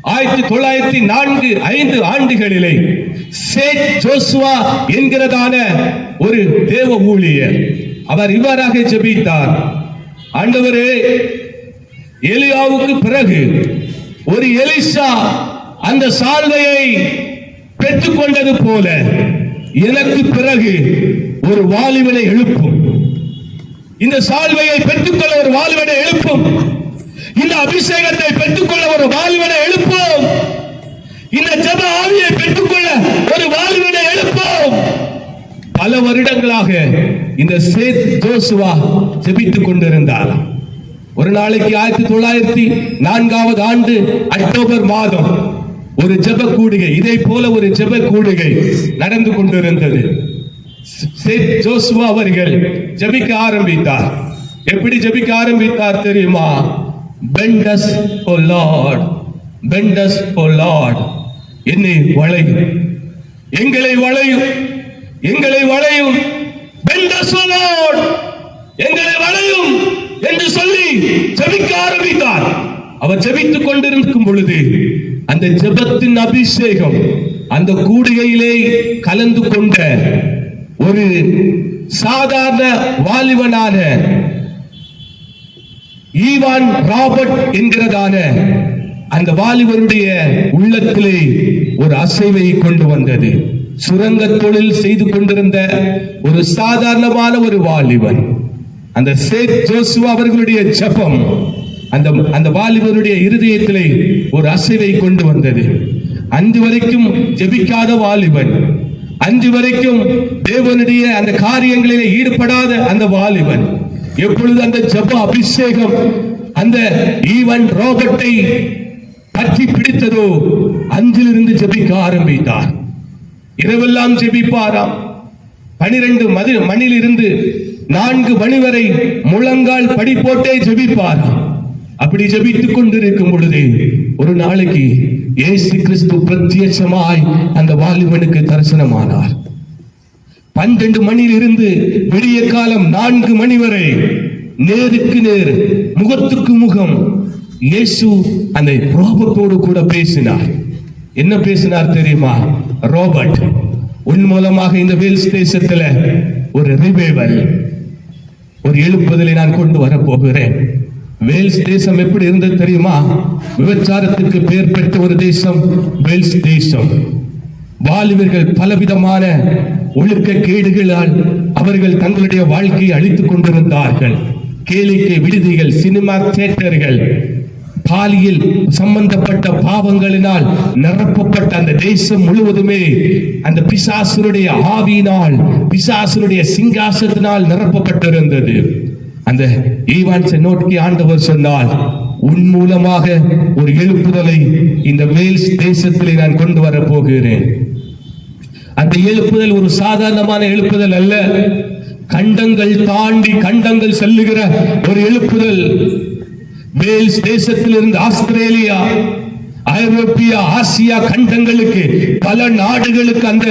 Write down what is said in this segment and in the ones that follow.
ஆயிரத்தி தொள்ளாயிரத்தி நான்கு ஐந்து ஆண்டுகளிலே சேட் ஜோசுவா என்கிறதான ஒரு தேவ ஊழியர். அவர் இவ்வாறாக ஜெபித்தார். ஆண்டவரே எலியாவுக்கு பிறகு ஒரு எலிசா அந்த சால்வையை பெற்றுக்கொண்டது போல எனக்கு பிறகு ஒரு வாலிபனை எழுப்பும். இந்த சால்வையை பெற்றுக்கொள்ள ஒரு வாலிபனை எழுப்பும். இந்த அபிஷேகத்தை பெற்றுக்கொள்ள ஒரு வாழ்வனை எழுப்போம். இந்த ஜப ஆவியை பெற்றுக்கொள்ள ஒரு வாழ்வனை எழுப்போம். பல வருடங்களாக இந்த சேத் ஜோசுவா ஜெபித்துக் கொண்டிருந்தார். ஒரு நாளைக்கு ஆயிரத்தி தொள்ளாயிரத்தி நான்காவது ஆண்டு அக்டோபர் மாதம் ஒரு ஜெப கூடுகை இதை போல ஒரு ஜெப கூடுகை நடந்து கொண்டிருந்தது. சேத் ஜோசுவா அவர்கள் ஜெபிக்க ஆரம்பித்தார். எப்படி ஜெபிக்க ஆரம்பித்தார் தெரியுமா? பெண்டஸ் ஓ லார்ட் பெண்டஸ் ஓ லார்ட் என்னை வளையும். எங்களை வளையும். எங்களை வளையும். பெண்டஸ் ஓ லார்ட் எங்களை வளையும் என்று சொல்லி ஜெபிக்க ஆரம்பித்தார். அவர் ஜெபித்துக் கொண்டிருக்கும் பொழுது அந்த ஜெபத்தின் அபிஷேகம் அந்த கூடுகையிலே கலந்து கொண்ட ஒரு சாதாரண வாலிபனான ஈவான் ராபர்ட் என்கிறதான அந்த வாலிபனுடைய உள்ளத்திலே ஒரு அசைவை கொண்டு வந்தது. சுரங்க தொழில் செய்து கொண்டிருந்த ஒரு சாதாரணமான ஒரு வாலிபன். அந்த சேத் ஜோசுவா அவர்களுடைய ஜபம் அந்த அந்த வாலிபனுடைய இருதயத்திலே ஒரு அசைவை கொண்டு வந்தது. அன்று வரைக்கும் ஜெபிக்காத வாலிபன். அன்று வரைக்கும் தேவனுடைய அந்த காரியங்களிலே ஈடுபடாத அந்த வாலிபன். எப்பொழுது அந்த ஜப அபிஷேகம் அந்த ஈவன் ரோபர்ட்டை பற்றி பிடித்ததோ அஞ்சிலிருந்து ஜெபிக்க ஆரம்பித்தார். இரவெல்லாம் ஜெபிப்பாராம். பனிரெண்டு மது மணிலிருந்து நான்கு மணி வரை முழங்கால் படி போட்டே ஜபிப்பாராம். அப்படி ஜெபித்துக் கொண்டிருக்கும் பொழுது ஒரு நாளைக்கு இயேசு கிறிஸ்து பிரத்யட்சமாய் அந்த வாலிபனுக்கு தரிசனமானார். பன்னெண்டு மணியிலிருந்து விடிய காலம் நான்கு மணி வரை நேருக்கு நேர் முகத்துக்கு முகம். இயேசு அந்த ரோபர்ட்டோடு கூட பேசினார். என்ன பேசினார் தெரியுமா? ரோபர்ட் உன் மூலமாக இந்த வேல்ஸ் தேசத்துல ஒரு ரிவைவல் ஒரு எழுப்புதலை நான் கொண்டு வர போகிறேன். வேல்ஸ் தேசம் எப்படி இருந்தது தெரியுமா? விபச்சாரத்துக்கு பேர் பெற்ற ஒரு தேசம் வேல்ஸ் தேசம். வாலிபர்கள் பலவிதமான ஒழுக்க கேடுகளால் அவர்கள் தங்களுடைய வாழ்க்கையை அழித்துக் கொண்டிருந்தார்கள். கேளிக்கை விடுதிகள் சினிமா தியேட்டர்கள் பாலியல் சம்பந்தப்பட்ட பாவங்களினால் நிரப்பப்பட்ட அந்த தேசம் முழுவதுமே அந்த பிசாசுடைய ஆவியினால் பிசாசுடைய சிங்காசத்தினால் நிரப்பப்பட்டிருந்தது. அந்த ஈவான்ஸை நோக்கி ஆண்டவர் சொன்னால் உன் மூலமாக ஒரு எழுப்புதலை இந்த வேல்ஸ் தேசத்திலே நான் கொண்டு வர போகிறேன். அந்த எழுப்புதல் ஒரு சாதாரணமான எழுப்புதல் அல்ல. கண்டங்கள் தாண்டி கண்டங்கள் செல்லுகிற ஒரு எழுப்புதல். வேல்ஸ் தேசத்திலிருந்து ஆஸ்திரேலியா ஐரோப்பியா ஆசியா கண்டங்களுக்கு பல நாடுகளுக்கு அந்த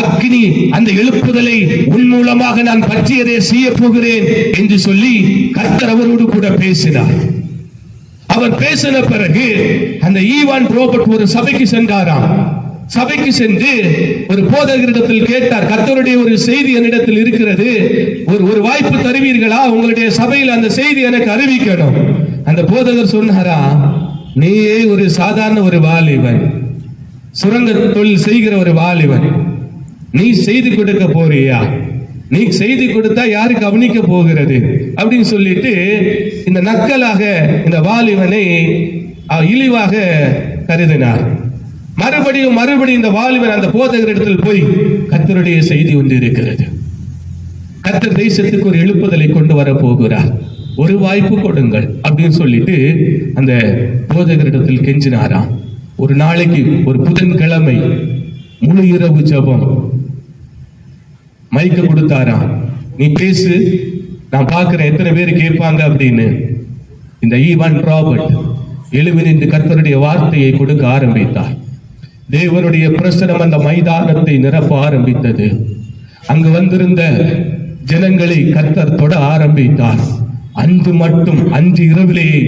அக்னி அந்த எழுப்புதலை உன் மூலமாக நான் பற்றியதை செய்ய போகிறேன் என்று சொல்லி கர்த்தர் அவரோடு கூட பேசினார். அவர் பேசின பிறகு அந்த ஈவான் ரோபர்ட் ஒரு சபைக்கு சென்றாராம். சபைக்கு சென்று ஒரு போதகரிடத்தில் கேட்டார் கர்த்தருடைய ஒரு செய்தி என்னிடத்தில் இருக்கிறது. ஒரு ஒரு வாய்ப்பு தருவீர்களா? உங்களுடைய சபையில் அந்த செய்தி எனக்கு அறிவிக்கணும். அந்த போதகர் சொன்னாரா நீயே ஒரு சாதாரண ஒரு வாலிபன். சுரங்க தொழில் செய்கிற ஒரு வாலிபன். நீ செய்தி கொடுக்க போறியா? நீ செய்தி கொடுத்தா யாரு கவனிக்க போகிறது? அப்படின்னு சொல்லிட்டு இந்த நக்கலாக இந்த வாலிபனை இழிவாக கருதினார். மறுபடியும் மறுபடியும் இந்த வாலிபர் அந்த போதகரிடத்தில் போய் கர்த்தருடைய செய்தி ஒன்று இருக்கிறது. கர்த்தர் தேசத்துக்கு ஒரு எழுப்புதலை கொண்டு வர போகிறார் ஒரு வாய்ப்பு கொடுங்கள் அப்படின்னு சொல்லிட்டு அந்த போதகரிடத்தில் கெஞ்சினாராம். ஒரு நாளைக்கு ஒரு புதன்கிழமை முழு இரவு ஜெபம். மைக்க கொடுத்தாராம். நீ பேசு நான் பார்க்கிறேன் எத்தனை பேர் கேட்பாங்க அப்படின்னு. இந்த ஈவான் ராபர்ட் எழுவி நின்று கர்த்தருடைய வார்த்தையை கொடுக்க ஆரம்பித்தார். தேவனுடைய பிரசனம் அந்த மைதானத்தை நிரப்ப ஆரம்பித்தது. அங்கு வந்திருந்த ஜனங்களை கத்தர் தொட ஆரம்பித்தார். அன்று மட்டும் அன்று இரவிலேயே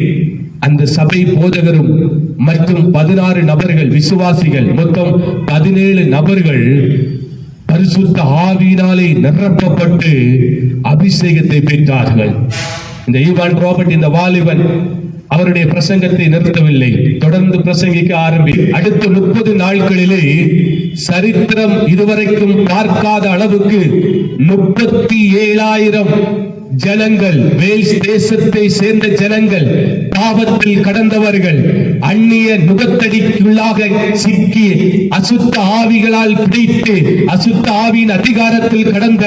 அந்த சபை போதகரும் மற்றும் பதினாறு நபர்கள் விசுவாசிகள் மொத்தம் பதினேழு நபர்கள் பரிசுத்த ஆவியினாலே நிரப்பப்பட்டு அபிஷேகத்தை பெற்றார்கள். இந்த ஈவான் ராபர்ட் இந்த வாலிபன் அவருடைய பிரசங்கத்தை நிறுத்தவில்லை. தொடர்ந்து பிரசங்கிக்க ஆரம்பி. அடுத்த முப்பது நாட்களிலே சரித்திரம் இதுவரைக்கும் பார்க்காத அளவுக்கு முப்பத்தி ஏழாயிரம் ஜனங்கள் வேல்ஸ் தேசத்தை சேர்ந்த ஜனங்கள் பாவத்தில் கடந்தவர்கள் அந்நிய நுகத்தடிக்குள்ளாக சிக்கி அசுத்த ஆவிகளால் பிடித்து அசுத்த ஆவியின் அதிகாரத்தில் கடந்த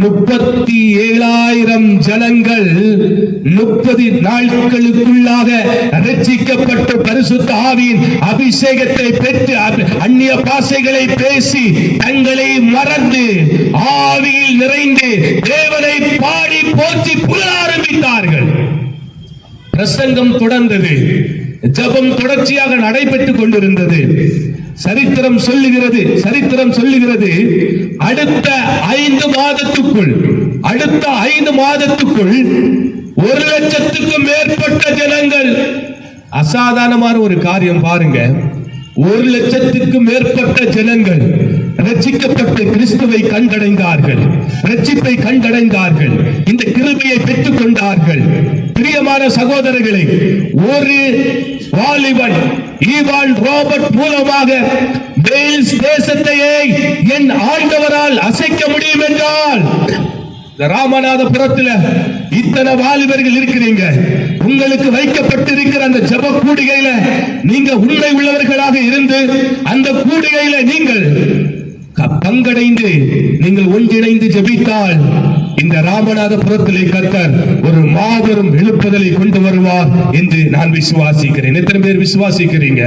முப்பத்தி ஏழாயிரம் ஜனங்கள் முப்பது நாட்களுக்குள்ளாக ரட்சிக்கப்பட்டு பரிசுத்த ஆவியின் அபிஷேகத்தை பெற்று அந்நிய பாசைகளை பேசி தங்களை மறந்து ஆவியில் நிறைந்து தேவனை பாடி போற்றி புகழ பிரசங்கம் தொடர்ந்தது. ஜபம் தொடர்ச்சியாக நடைபெற்றுக் கொண்டிருந்தது. சரித்திரம் சொல்லுகிறது சரித்திரம் சொல்லுகிறது. அடுத்த ஐந்து மாதத்துக்குள் அடுத்த ஐந்து மாதத்துக்குள் ஒரு லட்சத்துக்கும் மேற்பட்ட ஜனங்கள். அசாதாரணமான ஒரு காரியம் பாருங்க. ஒரு லட்சத்துக்கும் மேற்பட்ட ஜனங்கள் ரட்சிக்கப்பட்டு கிறிஸ்துவை கண்டடைந்தார்கள். ரட்சிப்பை கண்டடைந்தார்கள். இந்த கிருபையை பெற்றுக் கொண்டார்கள். பிரியமான சகோதரர்களே ஒரு வாலிபன் ஈவான் ராபர்ட் மூலமாக வேல்ஸ் தேசத்தையே என் ஆண்டவரால் அசைக்க முடியும் என்றால் ராமநாதபுரத்தில் ராமநாதபுரத்துல இத்தனை வாலிபர்கள் இருக்கிறீங்க. உங்களுக்கு வைக்கப்பட்டிருக்கிற அந்த ஜப கூடிகையில நீங்க உண்மை உள்ளவர்களாக இருந்து அந்த கூடிகையில நீங்கள் பங்கடைந்து நீங்கள் ஒன்றிணைந்து ஜெபித்தால் இந்த ராமநாதபுரத்திலே கத்தர் ஒரு மாபெரும் எழுப்புதலை கொண்டு வருவார் என்று நான் விசுவாசிக்கிறேன். எத்தனை பேர் விசுவாசிக்கிறீங்க?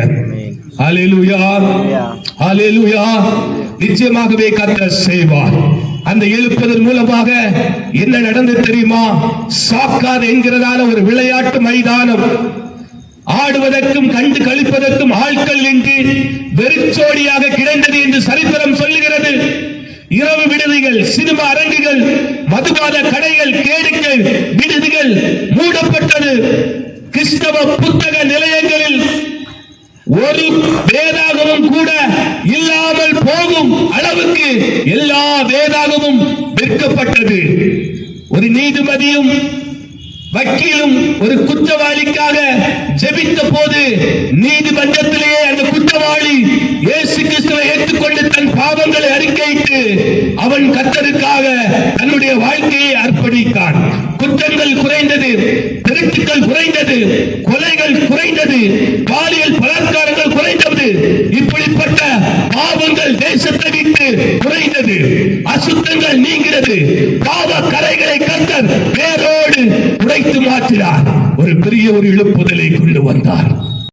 நிச்சயமாகவே கர்த்தர் செய்வார். அந்த எழுப்பதன் மூலமாக என்ன நடந்தது தெரியுமா? சாக்காது என்கிறதான ஒரு விளையாட்டு மைதானம் பாடுவதற்கும் கண்டு கழிப்பதற்கும் ஆட்கள் இன்றி வெறிச்சோடியாக கிடந்தது என்று சரித்திரம் சொல்லுகிறது. இரவு விடுதிகள் சினிமா அரங்குகள் மதுபான கடைகள் கேடுகள் விடுதிகள் மூடப்பட்டது. கிறிஸ்தவ புத்தக நிலையங்களில் ஒரு வேதாகமும் கூட இல்லாமல் போகும் அளவுக்கு எல்லா வேதாகமும் விற்கப்பட்டது ஒரு நீதிபதியும் வக்கீலும் ஒரு குற்றவாளிக்காக ஜெபித்த போது நீதிமன்றத்திலேயே அந்த குற்றவாளி இயேசு கிறிஸ்துவை ஏற்றுக்கொண்டு தன் பாவங்களை அறிக்கையிட்டு அவன் கத்தருக்காக தன்னுடைய வாழ்க்கையை அர்ப்பணித்தான். குற்றங்கள் குறைந்தது திருட்டுகள் குறைந்தது கொலைகள் குறைந்தது பாலியல் பலாத்காரங்கள் குறைந்தது இப்படிப்பட்ட பாவங்கள் தேசத்தை விட்டு குறைந்தது. அசுத்தங்கள் நீங்கிறது பாவ கரைகள் கத்தர் வேரோடு உடைத்து மாற்றினார் ஒரு பெரிய ஒரு இழுப்புதலை கொண்டு வந்தார்.